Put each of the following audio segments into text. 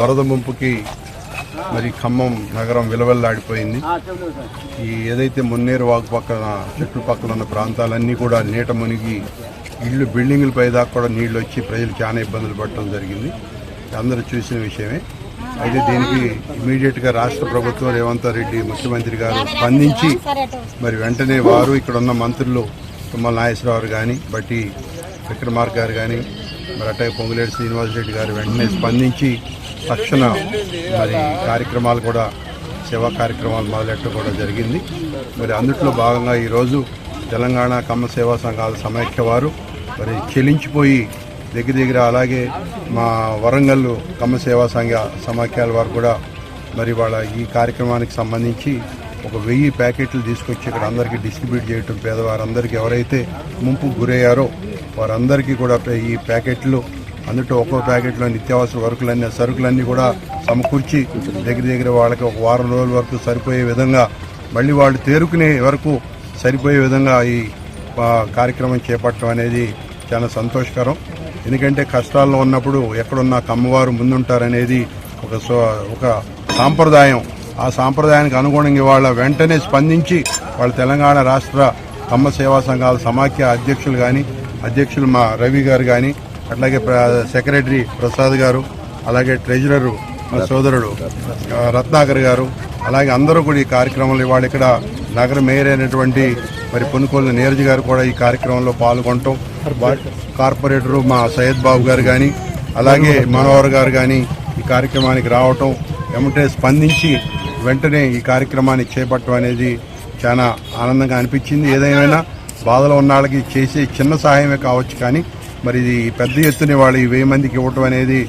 వరద ముంపుకి మరి ఖమ్మం నగరం విలవెల్లాడిపోయింది. ఈ ఏదైతే మున్నేరు వాగు పక్కన చుట్టుపక్కల ఉన్న ప్రాంతాలన్నీ కూడా నీట మునిగి ఇళ్ళు బిల్డింగుల పై దాకా కూడా నీళ్ళు వచ్చి ప్రజలు చాలా ఇబ్బందులు పడటం జరిగింది. అందరూ చూసిన విషయమే. అయితే దీనికి ఇమీడియట్గా రాష్ట్ర ప్రభుత్వం రేవంత్ రెడ్డి ముఖ్యమంత్రి గారు స్పందించి మరి వెంటనే వారు ఇక్కడ ఉన్న మంత్రులు తుమ్మల నాగేశ్వరరావు కానీ బట్టి విక్రమార్క గారు కానీ మరి అట్లాగే పొంగులేటి శ్రీనివాసరెడ్డి గారు వెంటనే స్పందించి తక్షణ మరి కార్యక్రమాలు కూడా సేవా కార్యక్రమాలు మొదలెట్టడం కూడా జరిగింది. మరి అందుట్లో భాగంగా ఈరోజు తెలంగాణ కమ్మ సేవా సంఘాల సమైక్య వారు మరి చెలించిపోయి దగ్గర దగ్గర అలాగే మా వరంగల్ కమ్మ సేవా సంఘ సమాఖ్యాల వారు కూడా మరి వాళ్ళ ఈ కార్యక్రమానికి సంబంధించి ఒక వెయ్యి ప్యాకెట్లు తీసుకొచ్చి ఇక్కడ అందరికీ డిస్ట్రిబ్యూట్ చేయటం పేదవారందరికీ ఎవరైతే ముంపు గురయ్యారో వారందరికీ కూడా ఈ ప్యాకెట్లు అందులో ఒక్కో ప్యాకెట్లో నిత్యావసర వరకులన్నీ సరుకులన్నీ కూడా సమకూర్చి దగ్గర దగ్గర వాళ్ళకి ఒక వారం రోజుల వరకు సరిపోయే విధంగా మళ్ళీ వాళ్ళు తేరుకునే వరకు సరిపోయే విధంగా ఈ కార్యక్రమం చేపట్టడం అనేది చాలా సంతోషకరం. ఎందుకంటే కష్టాల్లో ఉన్నప్పుడు ఎక్కడున్నా కమ్మవారు ముందుంటారనేది ఒక సో- ఒక సాంప్రదాయం. ఆ సాంప్రదాయానికి అనుగుణంగా ఇవాళ వెంటనే స్పందించి వాళ్ళ తెలంగాణ రాష్ట్ర కమ్మ సేవా సంఘాల సమాఖ్య అధ్యక్షులు కానీ అధ్యక్షులు మా రవి గారు కానీ అట్లాగే ప్ర- సెక్రటరీ ప్రసాద్ గారు అలాగే ట్రెజరరు మా సోదరుడు రత్నాకర్ గారు అలాగే అందరూ కూడా ఈ కార్యక్రమంలో ఇవాళ ఇక్కడ నగర మేయర్ అయినటువంటి మరి పొనుకోళ్ళ నీరజ్ గారు కూడా ఈ కార్యక్రమంలో పాల్గొనటం కార్పొరేటరు మా సయ్యద్ బాబు గారు కానీ అలాగే మనోహర్ గారు కానీ ఈ కార్యక్రమానికి రావటం ఏమంటే స్పందించి వెంటనే ఈ కార్యక్రమాన్ని చేపట్టడం అనేది చాలా ఆనందంగా అనిపించింది. ఏదైనా బాధలో ఉన్న వాళ్ళకి చేసే చిన్న సహాయమే కావచ్చు కానీ మరి ఇది పెద్ద ఎత్తున వాళ్ళు ఈ వెయ్యి మందికి ఇవ్వటం అనేది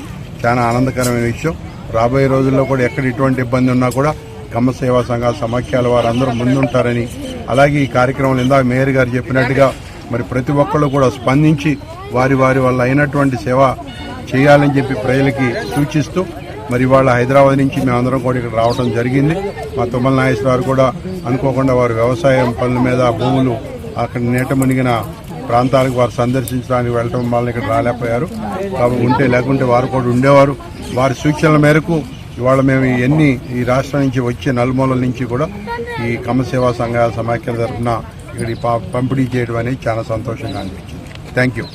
చాలా ఆనందకరమైన విషయం. రాబోయే రోజుల్లో కూడా ఎక్కడ ఎటువంటి ఇబ్బంది ఉన్నా కూడా గమ్మ సేవా సంఘాల సమాఖ్యాల వారు అందరూ ముందుంటారని అలాగే ఈ కార్యక్రమం ఇందాక మేయర్ గారు చెప్పినట్టుగా మరి ప్రతి ఒక్కళ్ళు కూడా స్పందించి వారి వారి వల్ల అయినటువంటి సేవ చేయాలని చెప్పి ప్రజలకి సూచిస్తూ మరి వాళ్ళ హైదరాబాద్ నుంచి మేమందరం కూడా ఇక్కడ రావడం జరిగింది. మా తుమ్మల నాగేశ్వరరావు కూడా అనుకోకుండా వారు వ్యవసాయం పనుల మీద భూములు అక్కడ నీట మునిగిన ప్రాంతాలకు వారు సందర్శించడానికి వెళ్ళటం వల్ల ఇక్కడ రాలేకపోయారు. కాబట్టి ఉంటే లేకుంటే వారు కూడా ఉండేవారు. వారి సూచనల మేరకు ఇవాళ మేము ఎన్ని ఈ రాష్ట్రం నుంచి వచ్చే నలుమూలల నుంచి కూడా ఈ కమసేవా సంఘాల సమాఖ్యల తరఫున ఇక్కడ పంపిణీ చేయడం అనేది చాలా సంతోషంగా అనిపించింది. Thank you